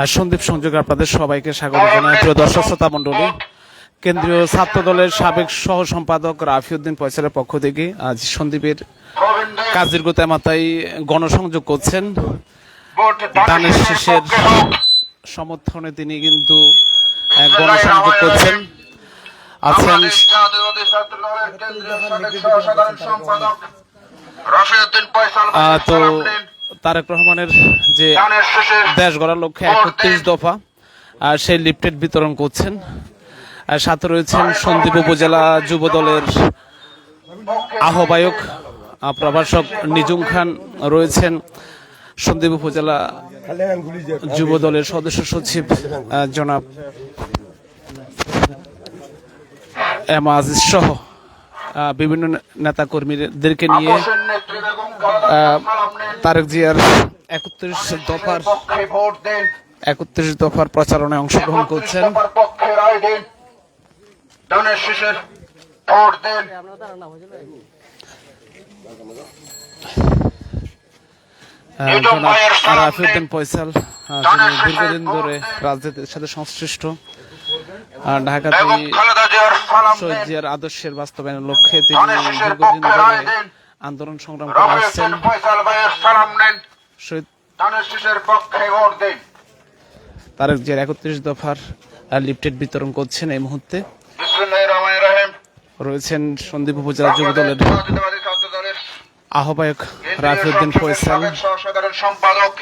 আর সন্দীপ সংযোগ আপনাদের সবাইকে স্বাগত জানাই। প্রিয় দর্শক শ্রোতা মণ্ডলী কেন্দ্রীয় ছাত্র দলের সাবেক সহ সম্পাদক রাফিউদ্দিন পয়সারের পক্ষ থেকে আজ সন্দীপের কাজের গোতা মাথায় গণসংযোগ করছেন। দানের শেষের সমর্থনে তিনি কিন্তু গণসংযোগ করছেন। আছেন তো তারেক রহমানের যে দেশ গড়ার লক্ষ্যে একত্রিশ দফা আর সেই লিফটেড বিতরণ করছেন। আর সাথে রয়েছেন সন্দীপ উপজেলা যুব দলের আহ্বায়ক আহ, প্রভাষক নিজুম খান রয়েছেন। সন্দীপ উপজেলা যুব দলের সদস্য সচিব জনাব এম আজিজ সহ। বিভিন্ন নেতা কর্মীদেরকে নিয়ে তারেক জিয়ার একত্রিশ দফার একত্রিশ দফার প্রচারণায় অংশগ্রহণ করছেন। রাফিউদ্দিন পয়সাল দীর্ঘদিন ধরে রাজনীতির সাথে সংশ্লিষ্ট। ঢাকাতে শহীদ জিয়ার আদর্শের বাস্তবায়নের লক্ষ্যে তিনি দীর্ঘদিন ধরে আন্দোলন সংগ্রাম করে আসছেন। শহীদ তারেক জিয়ার একত্রিশ দফার লিফটেড বিতরণ করছেন এই মুহূর্তে। রয়েছেন সন্দীপ উপজেলা যুব দলের আহ্বায়ক রাফিউদ্দিন ফয়সাল। সম্পাদক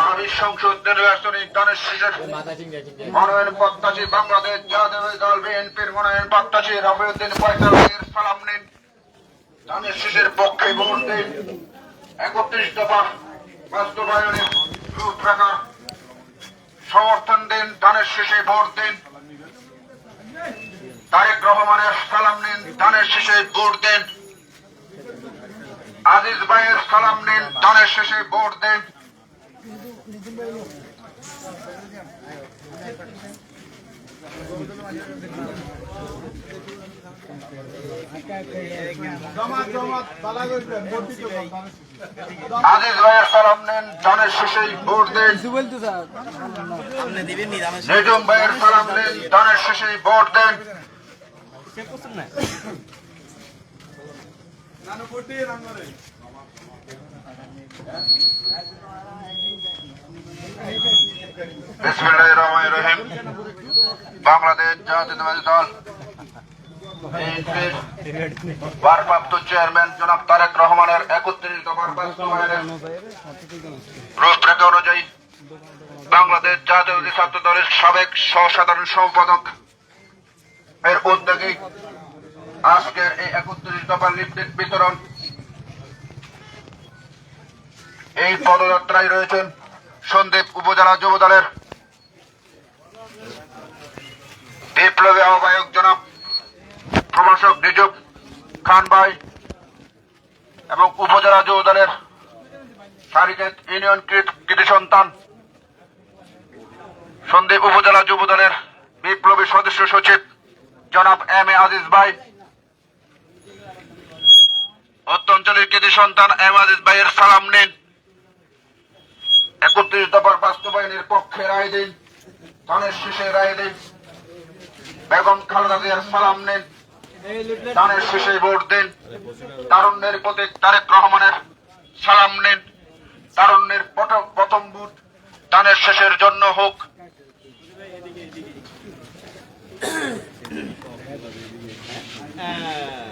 আগামী সংসদ নির্বাচনে দানের শেষের মনোনয়ন প্রত্যাশী বাংলাদেশ জাতীয় দল বিএনপির মনোনয়ন প্রত্যাশী রফিউদ্দিন ফয়সালের সালাম নিন। দানের শেষের পক্ষে ভোট দিন। একত্রিশ দফা বাস্তবায়নের রূপরেখা সমর্থন দিন। দানের শেষে ভোট দিন। তারেক রহমানের সালাম নিন। দানের শেষে ভোট দিন। আজিজ ভাইয়ের সালাম নিন দানের শেষে ভোট দিন। সালাম নিন দানের শেষে ভোট দিন। ভাইয়ের সালাম নিন দানের শেষে ভোট বাংলাদেশ জাতীয়তাবাদী দল ভারপ্রাপ্ত চেয়ারম্যান জনাব তারেক রহমানের রূপরেখা অনুযায়ী বাংলাদেশ জাতীয়তাবাদী ছাত্র দলের সাবেক সহসাধারণ সম্পাদক এর উদ্যোগে আজকের এই একত্রিশ দফা লিফলেট বিতরণ। এই পদযাত্রায় রয়েছেন সন্দ্বীপ উপজেলা যুব দলের বিপ্লবী আহ্বায়ক জনাব প্রভাষক নিজুব খান ভাই এবং উপজেলা যুব দলের সারিকেত ইউনিয়ন কৃত- সন্তান সন্দ্বীপ উপজেলা যুব দলের বিপ্লবী সদস্য সচিব জনাব এম এ আজিজ ভাই। অত্যঞ্চলের কৃতি সন্তান এম ভাইয়ের সালাম নিন। একত্রিশ দফার বাস্তবায়নের পক্ষে রায় দিন, ধানের শেষে রায় দিন। বেগম খালেদা জিয়ার সালাম নিন, ধানের শেষে ভোট দিন। তারুণ্যের প্রতীক তারেক রহমানের সালাম নিন। তারুণ্যের প্রথম ভোট ধানের শেষের জন্য হোক। আসবে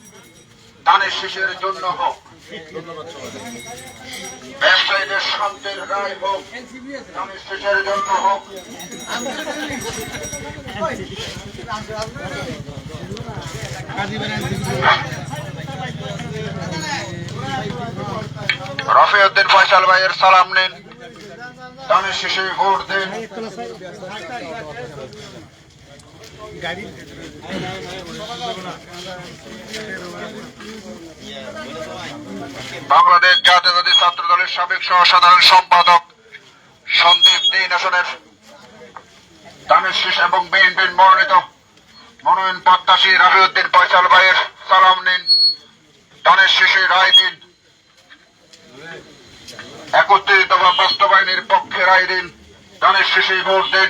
ধানের শেষের জন্য হোক। ব্যবসায়ীদের শান্তির রায় হোক ধানের শেষের জন্য হোক। রফিউদ্দিন ফয়সাল ভাইয়ের সালাম নিন। দানের শেষে ভোট দিন। বাংলাদেশ জাতীয়তাবাদী ছাত্র দলের সাবেক সহ সাধারণ সম্পাদক সন্দীপ দিন আসনের দানের শেষ এবং বিএনপির মনোনীত মনোনয়ন প্রত্যাশী রফিউদ্দিন পয়সাল ভাইয়ের সালাম নিন। দানের শেষে রায় দিন। একত্রিশ দফা বাস্তবায়নের পক্ষে রায় দিন। দানের শেষে ভোট দিন।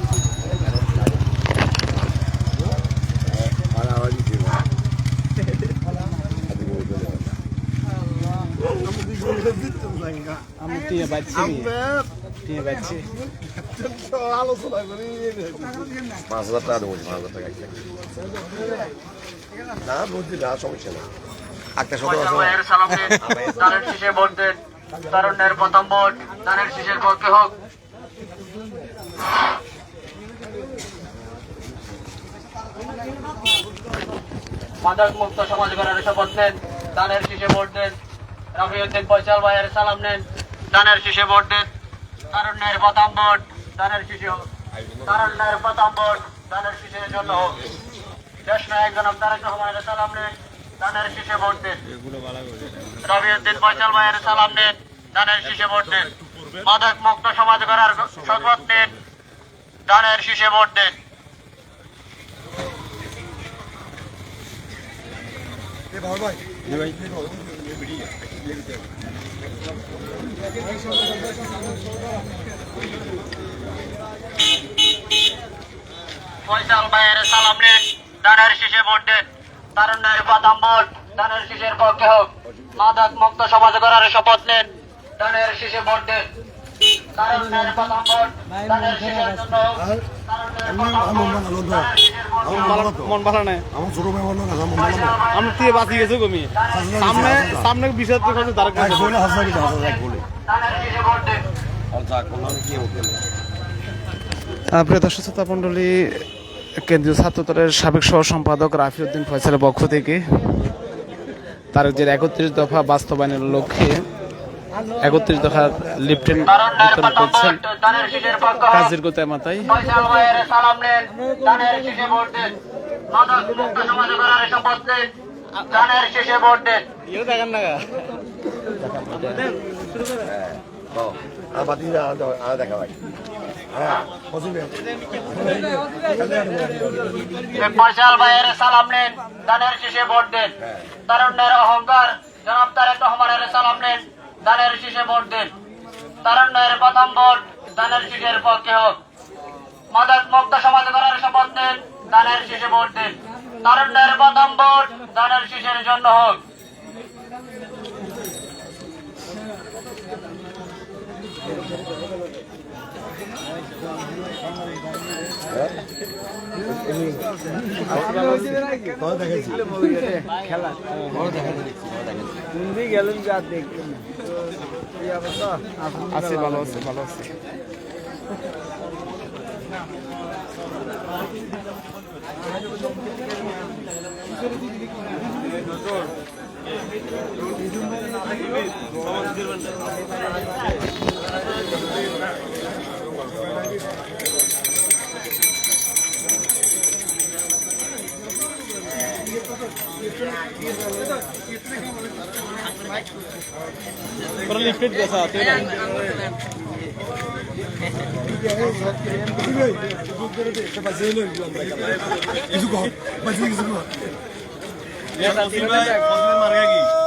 আমি টিয়ে বাচ্ছি টিয়ে বাচ্ছি পাঁচ হাজার টাকা দেবো পাঁচ হাজার টাকা না বুঝছি না সমস্যা না শেষে ভোট দিন। প্রথম ভোট। শেষের পক্ষে হোক। মাদক মুক্ত সমাজ গড়ার শপথ নেন। দানের শীষে ভোট দেন। রফিউদ্দিন ফয়সাল ভাইয়ের সালাম নেন। দানের শীষে ভোট দেন। তারুণ্যের প্রথম ভোট দানের শীষে হোক। তারুণ্যের প্রথম ভোট দানের শীষের জন্য হোক। দেশ নায়ক জনাব তারেক রহমানের সালাম নেন দানের শীষে ভোট দেন। রবিউদ্দিন ফয়সাল ভাইয়ের সালাম নেন দানের শীষে ভোট দেন। মাদক মুক্ত সমাজ গড়ার শপথ নেন দানের শীষে ভোট দেন। ফয়সাল ভাইয়ের সালাম নেন দানের শীষে ভোট দেন। তারুণ্যের প্রথম ভোট দানের শীষের পক্ষে হোক। মাদক মুক্ত সমাজ গড়ার শপথ নেন। দানের শীষে ভোট দেন। মন ভালো নাই? মনে সামনে সামনে বিষয় প্রিয় দর্শক, শ্রোতা মণ্ডলী, কেন্দ্রীয় ছাত্রদলের সাবেক সহ সম্পাদক রাফিউদ্দিন ফয়সালের পক্ষ থেকে তার যে একত্রিশ দফা বাস্তবায়নের লক্ষ্যে একত্রিশ দফা লিফটেন বিতরণ করছেন কাজের গোতায় মাথায় না আর বাতি আর দেখা হ্যাঁ পছন্দ ফয়সাল ভাইয়ের সালাম নেন, দানের শীষে ভোট দেন। তারুণ্যের অহংকার, জনাব তারেক রহমানের সালাম নেন, দানের শীষে ভোট দেন। তারুণ্যের প্রথম ভোট দানের শীষের পক্ষে হোক। মাদক মুক্ত সমাজ গড়ার শপথ নেন, দানের শীষে ভোট দেন। তারুণ্যের প্রথম ভোট দানের শীষের জন্য হোক। আছে ভালো আছে ভালো আছে লিফটেড গেছে তুই না কিছু কর বাঁচিয়ে কিছু কর এক কল লড়াই করো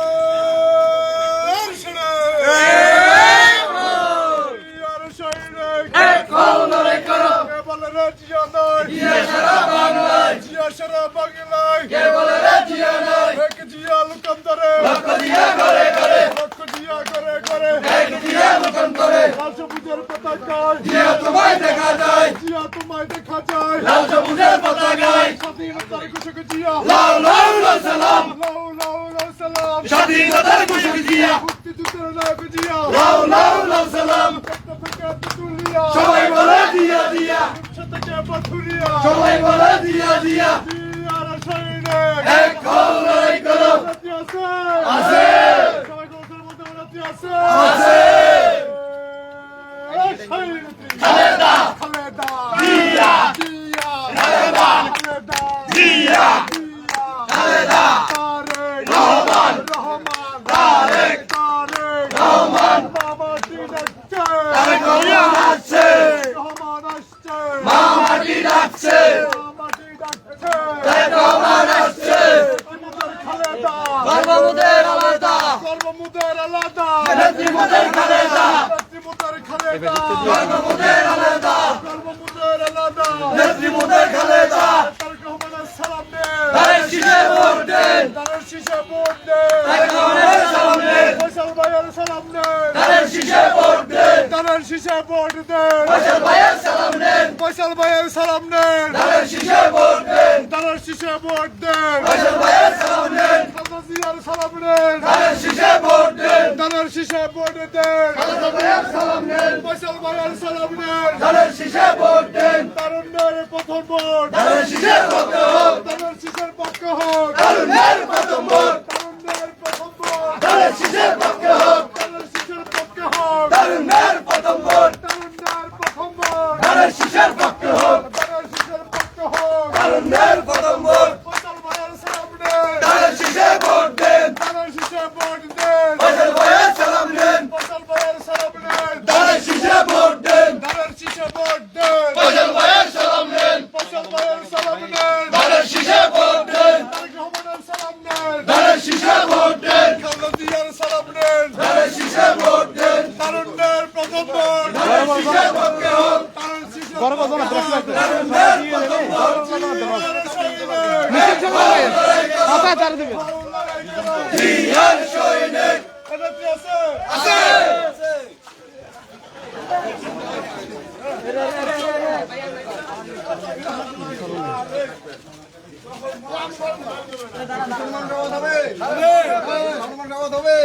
দেন ধানের শীষে ভোট দেন। ধানের শীষে ভোট দেন। খালেদা ভাইয়ের সালাম নেন। ফয়সাল ভাইয়ের সালাম নেন। ধানের শীষে ভোট দেন। তারুণ্যের প্রথম ভোট। ধানের শীষের পক্ষে হোক। ধানের শীষের পক্ষে হোক। তারুণ্যের প্রথম ভোট। গর্ব জনা প্রেস মাথা চার দেবে সম্মান রাওয়াত হবে সম্মান রাওয়াত হবে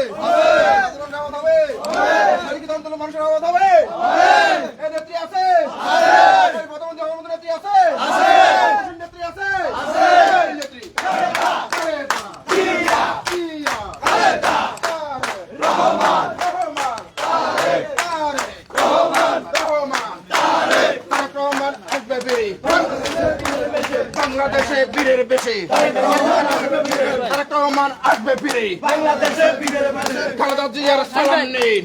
সাহেবের বাংলাদেশে বীরের বেশি। রহমান আসবে ফিরে। বাংলাদেশে বীরের বেশি। খালেদা জিয়ার সালাম নিন।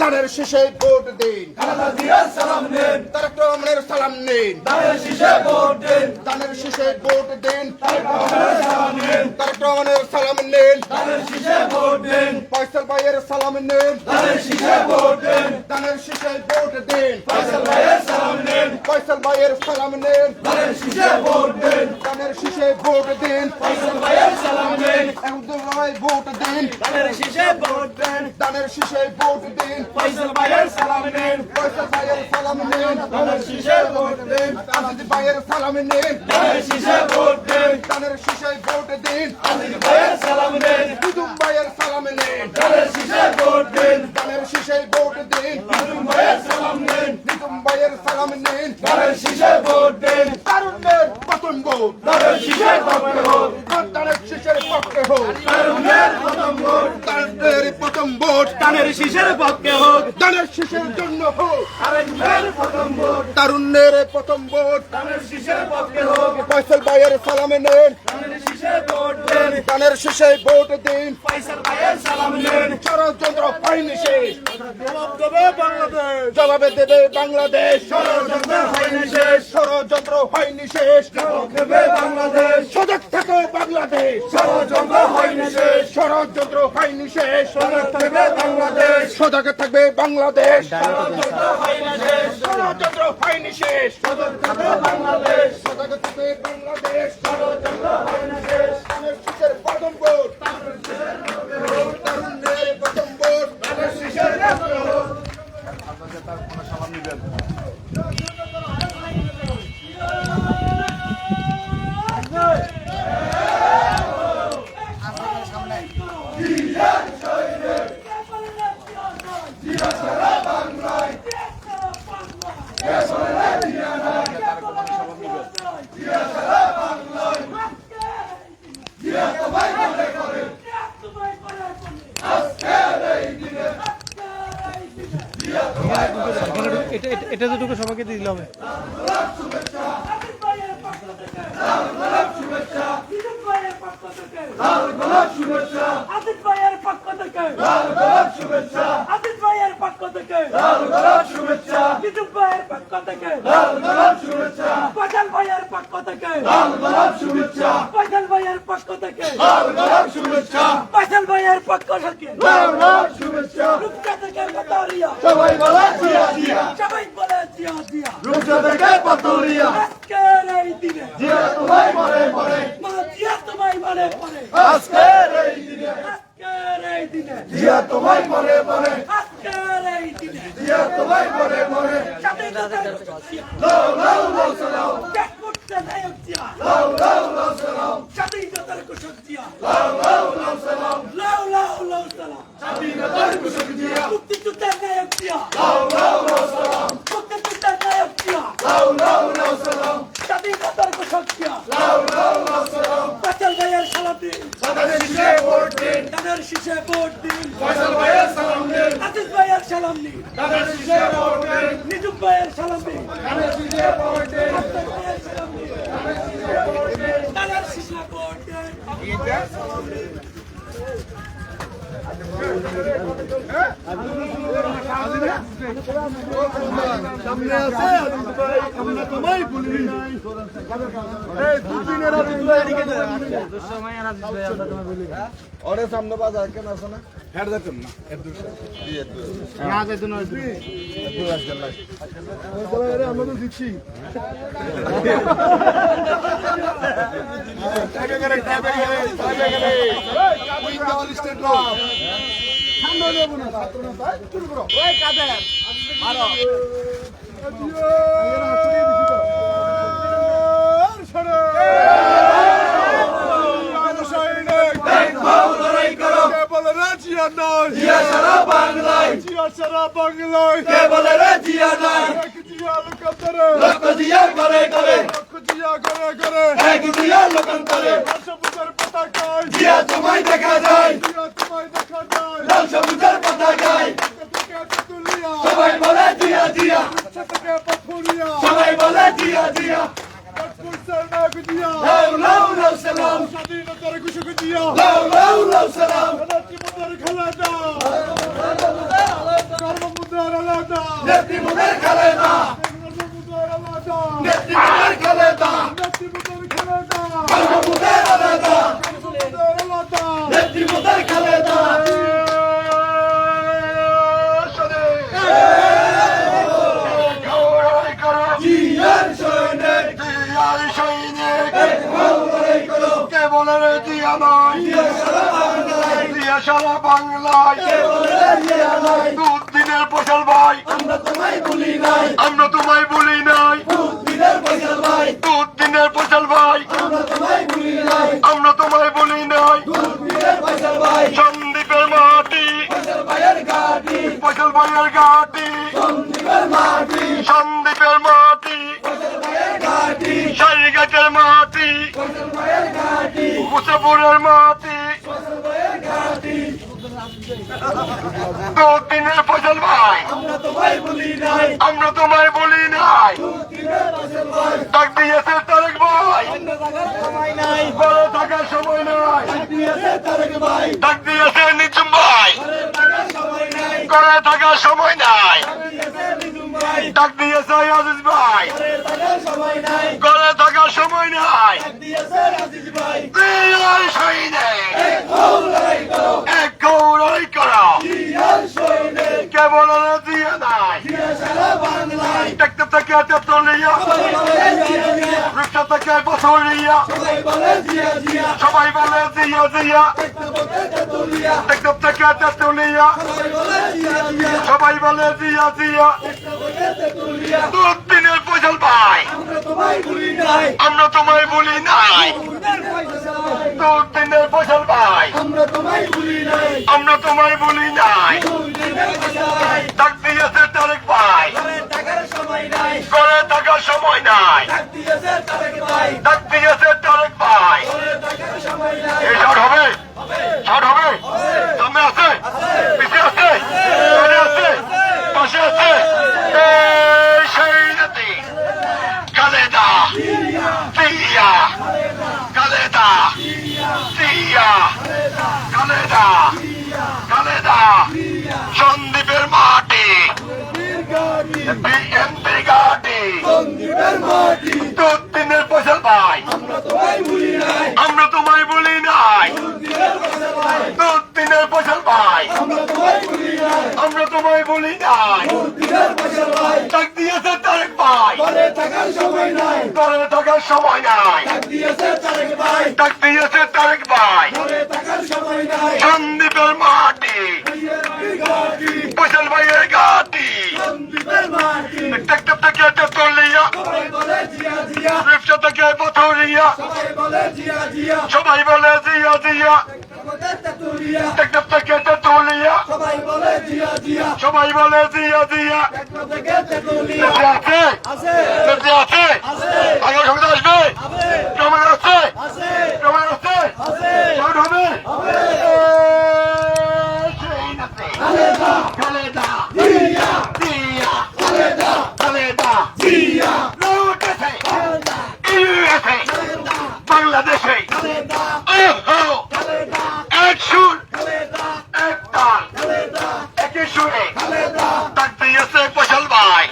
দানের শেষে ভোট দিন। খালেদা জিয়ার সালাম নিন। তারেক রহমানের সালাম নিন। দানের শেষে ভোট দিন। দানের শেষে ভোট দিন। তারেক রহমানের সালাম নিন। দানের শেষে ভোট দিন। ফয়সাল ভাইয়ের সালাম নিন। দানের শেষে ভোট দিন। দানের শেষে ভোট দিন। ফয়সাল ভাইয়ের সালাম নিন। ফয়সাল ভাইয়ের সালাম নিন। দানের শীষে ভোট দেন। কাদের শীষে ভোট দেন। ফয়সাল ভাইয়ের সালাম দেন। আহমদুল ভাই ভোট দেন। কাদের শীষে ভোট দেন। দানের শীষে ভোট দেন। ফয়সাল ভাইয়ের সালাম দেন ফয়সাল ভাইয়ের সালাম দেন দানের শীষে ভোট দেন। আজিজ ভাইয়ের সালাম দেন দানের শীষে ভোট দেন। দানের শীষে ভোট দেন। আজিজ ফয়সাল ভাইয়ের সালামে নেন। কানের শীষে ভোট দিন। ষড়যন্ত্র হয়নি শেষ জবাবে দেবে বাংলাদেশ। ষড়যন্ত্র হয়নি শেষ ষড়যন্ত্র হয়নি শেষ নিশে থাকবে বাংলাদেশ। সজাগ থাকবে বাংলাদেশ। ষড়যন্ত্র হয় নিশেষ সজাগ থাকবে বাংলাদেশ। সজাগ থাকবে বাংলাদেশ ষড়যন্ত্র প্রথম ভোট তরুণের প্রথম ভোট তার কোনো সমান নিবেন আদিত ভাইয়ের পক্ষ থেকে বিজু ভাইয়ের পক্ষ থেকে পটেল ভাইয়ের পক্ষ থেকে পটেল ভাইয়ের পক্ষ থেকে পটেল ভাইয়ের পক্ষ থেকে রূপচা থেকে পাতারিয়া সবাই বলে জিয়া জিয়া সবাই বলে জিয়া জিয়া রূপসা থেকে পাতুরিয়া আজকের এই দিনে জিয়া তোমায় মরে মরে মা জিয়া তোমায় মনে পড়ে আজকের এই দিনে আজকের এই দিনে জিয়া তোমায় মরে মরে আজকের এই দিনে জিয়া তোমায় মরে মরে স্বাধীনতার লাউ লাউ লাউ সালাম ত্যাগ করতে নায়ক জিয়া লাউ লাউ লাউ সালাম স্বাধীনতার কুশক জিয়া লাউ লাউ লাউ সালাম লাউ লাউ লাউ সালাম স্বাধীনতার কুশক জিয়া মুক্তিযুদ্ধের নায়ক জিয়া লাউ লাউ লাউ সালাম মুক্তিযুদ্ধের নায়ক জিয়া লাউ লাউ লাউ সালাম স্বাধীনতার কুশক জিয়া লাউ লাউ লাউ সালাম পাচাল ভাইয়ের সালাম দিন সাদারে শীষে ভোট দিন তাদের শীষে ভোট দিন ফয়সাল ভাইয়ের সালাম দিন আজিজ ভাইয়ের সালাম দিন তাদের শীষে ভোট দিন নিজুম ভাইয়ের সালাম দিন তাদের শীষে ভোট দিন আফতার ভাইয়ের সালাম দিন তাদের শীষে ভোট দিন সামনে আছে আমরা তোমায় ভুলি নাই এই দুদিনের আগে অরে সামনে বাজার কেন আছে না হেড যেতাম না না যেত না আমরা তো দিচ্ছি সামনে নেব না ছাত্র নেতা শুরু করো ওই কাদের মারো বাংলায়। কে বলে রে জিয়া নাই লক্ষ জিয়া করে করে এক জিয়া লোকান্তরে। জিয়া তোমায় দেখা যায়। লাল সবুজের পতাকায়। সবাই বলে জিয়া জিয়া। সবাই বলে জিয়া জিয়া। লাউ লাউ লাউ সালাম স্বাধীনতার ঘোষক জিয়া লাউ লাউ লাউ সালাম মুদার খালাদা কর্মমুদার আলাদা নেত্রী মুদের খালেদা কর্মমুদার আলাদা নেত্রী মুদের খালেদা মুদার খালাদা কর্ম মুদের আলাদা মুদার আলাদা নেত্রী মুদের খালেদা জিয়ার বলে রে জিয়া নাই জিয়া সারা বাংলায়। বলে দুদিনের ফসল ভাই। আমরা তোমায় ভুলি নাই। আমরা তোমায় বলি ভাই। দুদিনের আমরা তোমায় ভুলি নাই। আমরা তোমায় বলি নাই দিনের পয়সা ভাই সন্দীপের মাটি। ভাইয়ের মুসাপুরের মাটি ভাইয়ের ফসল ভাই। আমরা তোমায় বলি নাই। দিনের ডাক তারেক ভাই। নাই থাকার সময় নাই। ভাই। ঘরে থাকার সময় নাই ঘরে থাকার সময় নাই দিয়েছে নিজুম ভাই ডাক দিয়েছে আজিজ ভাই ঘরে থাকার সময় নাই ঘরে থাকার সময় নাই দিয়েছে রাজিজ ভাই জিয়ার সৈনিক এক ভাও লড়াই করো এক গৌরই করো জিয়ার সৈনিক কে বলে রে জিয়া নাই জিয়া সারা বাংলায় টেকতে থেকে তেতুলিয়া রিক্সা বসুলিয়া সবাই বলে ফসল ভাই আমরা তোমায় বলি নাই আমরা তোমায় বলি নাই ডাক দিয়েছে তারেক ভাই করে থাকার সময় নাই। ডাক দিয়েছে তারেক ভাই। এই শট হবে? শট হবে? সামনে আছে? পিছে আছে সামনে আছে পাশে আছে এই সেই নাতি কালেদা দিয়া কালেদা দিয়া কালেদা কালেদা সন্দীপের মাটি বিএনপি গাটি দুদিনের ফসল ভাই আমরা তোমায় বলি নাই দুদিনের ফসল ভাই। আমরা তোমায় বলি নাই। ডাক দিয়েছে তারেক ভাই। করে থাকার সময় নাই। ডাক দিয়েছে তারেক ভাই। সন্দীপের মাটি। ফসল ভাইয়ের গাটি থেকে তেতুলিয়া রিক্সা থেকে পথরিয়া। সবাই বলে জিয়া জিয়া। টেকটপ থেকে তেতুলিয়া সবাই বলে জিয়া জিয়া নেত্রী আছে নেত্রী আছে আগামী সঙ্গে আসবে। প্রমাণ আছে। প্রমাণ আছে। শট হবে। এই সেই নেত্রী। খালেদা জিয়া জিয়া খালেদা খালেদা জিয়া লুটেছে ইউএসএ বাংলাদেশে ওহো এক সুর এক তাল একই সুরে ডাক দিয়েছে ফসল ভাই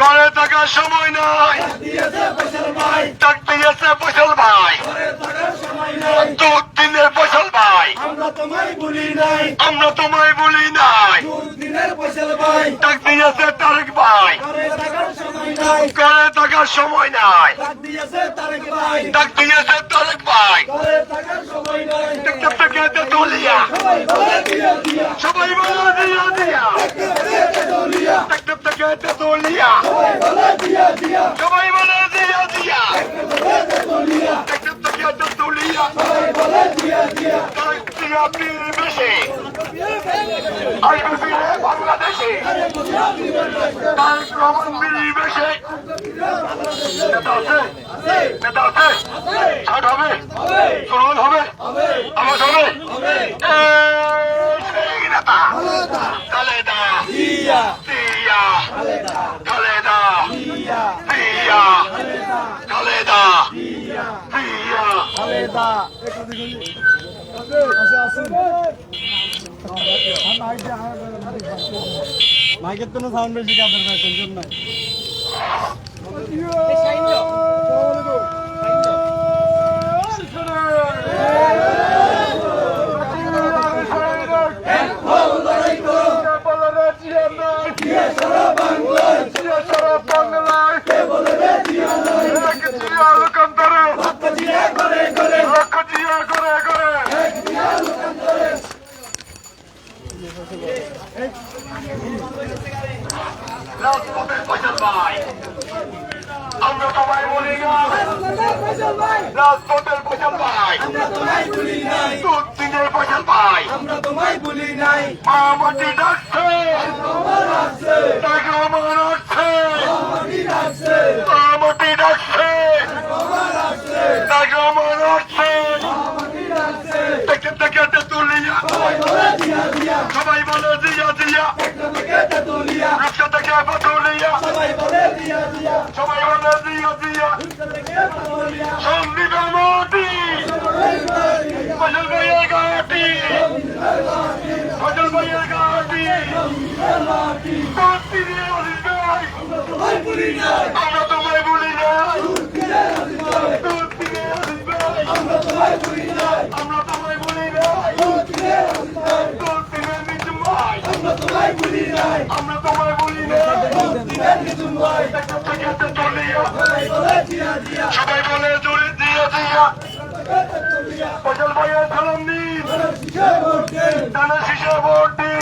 ঘরে থাকার সময় নাই। ডাক দিয়েছে ফসল ভাই। দুদিনের ফসল ভাই। আমরা তোমায় বলি নাই। আমরা তোমায় বলি নাই দিনের ডাক দিয়েছে তারেক ভাই। ঘরে থাকার সময় নাই। ডাক দিয়েছে তারেক ভাই। সবাই বলে দিয়া দিয়া। থেকে তেতুলিয়া সবাই বলে দিয়া দিয়া থেকে তেতুলিয়া সবাই বলে দিয়া পীর বেশে আসবে ফিরে বাংলাদেশে তারেক রহমান পীর বেশে নেতা আছে নেতা আছে ছাড় হবে স্লোগান হবে আওয়াজ হবে সেই নেতা দিয়া দিয়া খালেদা দিয়া খালেদা আচ্ছা আসুন মাইকের তো সাউন্ড বেশি কাদের ভাই টেনশন নাই Laut, Poppel, Feuchern, Wahrheit! আমরা সবাই বলি রাজপথের ফসল ভাই দুদিনের ফসল ভাই আমরা তোমায় বলি নাই। মামাটি ডাকছে। তাকে আমার আসছে। ডাকছে। তাকে আমার আসছে। থেকে তুলিয়া সবাই বলে দিয়া দিয়া রিক্সা থেকে তুলিয়া সবাই বলে দিয়া দিয়া সবাই বলে দিয়া দিয়া সন্দীপের মাটি ফসল ভাইয়ের নাই আমরা তোমায় বলি না আমরা তোমায় বলি না। সবাই বলে জোরে দিয়া দিয়া। ফজল ভাইয়ের সালাম নিন দানা শিশে ভোট দিন।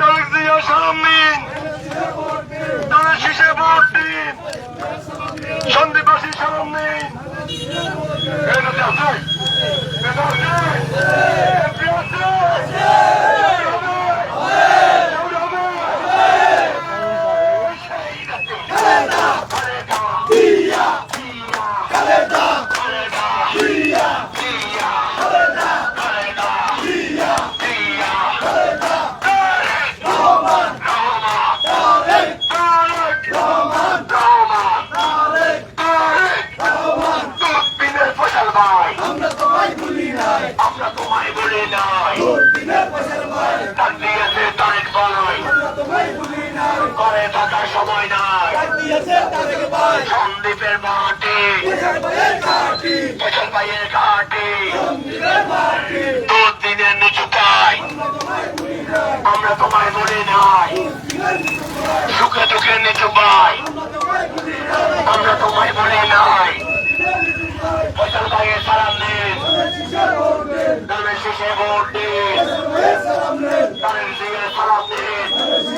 তারেক জিয়া সালাম নিন দানা শিশে ভোট দিন। সন্দীপাশী সালাম নিন এটা আছে? এটা আছে? দুদিনের নিচু তাই আমরা তোমায় বলি নাই সুখে দুঃখের নিচু ভাই আমরা তোমায় বলি নাই ফসল ভাইয়ের সালাম নেন দানের শেষে ভোট দিন দানের শেষে সালাম নেন